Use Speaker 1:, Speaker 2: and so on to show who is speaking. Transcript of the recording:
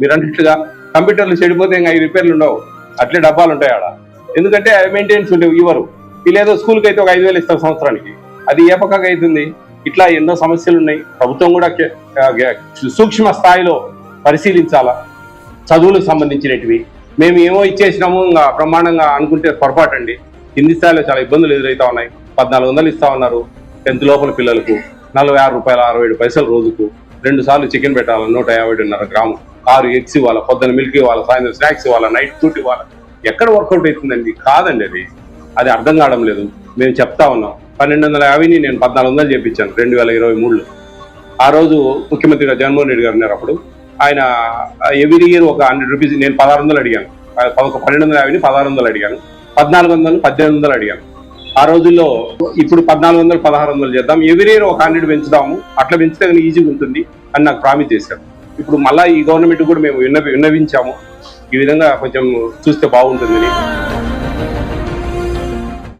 Speaker 1: మీరు అన్నట్లుగా కంప్యూటర్లు చెడిపోతే ఇంకా ఐదు రిపేర్లు ఉండవు. అట్లే డబ్బాలు ఉంటాయి ఆడ. ఎందుకంటే మెయింటెనెన్స్ ఉండేవి ఇవ్వరు. వీళ్ళేదో స్కూల్కి అయితే ఒక ఐదు వేలు ఇస్తారు సంవత్సరానికి. అది ఏ పక్కగా అవుతుంది? ఇట్లా ఎన్నో సమస్యలు ఉన్నాయి. ప్రభుత్వం కూడా సూక్ష్మ స్థాయిలో పరిశీలించాలా? చదువులకు సంబంధించినటివి. మేము ఏమో ఇచ్చేసినాము ఇంకా బ్రహ్మాండంగా అనుకుంటే పొరపాటు అండి కింది స్థాయిలో చాలా ఇబ్బందులు ఎదురవుతా ఉన్నాయి. పద్నాలుగు వందలు ఇస్తా ఉన్నారు టెన్త్ లోపల పిల్లలకు. నలభై ఆరు రూపాయల అరవై ఏడు పైసలు రోజుకు. రెండు సార్లు చికెన్ పెట్టాలి? నూట యాభై ఏడున్నర గ్రాము. ఆరు ఎగ్స్ ఇవ్వాలి పొద్దున మిల్క్ ఇవ్వాలి సాయంత్రం స్నాక్స్ ఇవ్వాలి నైట్ ఫుడ్ ఇవ్వాలి ఎక్కడ వర్కౌట్ అవుతుందండి? కాదండి అది. అది అర్థం కావడం లేదు. మేము చెప్తా ఉన్నాం. పన్నెండు వందల యాభైని నేను పద్నాలుగు వందలు చేపించాను రెండు వేల ఇరవై మూడులో. ఆ రోజు ముఖ్యమంత్రిగా జగన్మోహన్ రెడ్డి గారు ఉన్నారు అప్పుడు. ఆయన ఎవ్రీ ఇయర్ ఒక హండ్రెడ్ రూపీస్ నేను పదహారు వందలు అడిగాను. ఒక పన్నెండు వందల యాభైని పదహారు వందలు అడిగాను. పద్నాలుగు వందలు పద్దెనిమిది వందలు అడిగాను. ఆ రోజుల్లో ఇప్పుడు పద్నాలుగు వందలు పదహారు వందలు చేద్దాం. ఎవ్రీ ఇయర్ ఒక హండ్రెడ్ పెంచుదాము. అట్లా పెంచితే కానీ ఈజీగా ఉంటుంది అని నాకు ప్రామిస్ చేశారు. ఇప్పుడు మళ్ళీ ఈ గవర్నమెంట్ కూడా మేము విన్న విన్నవించాము. ఈ విధంగా కొంచెం చూస్తే బాగుంటుందని.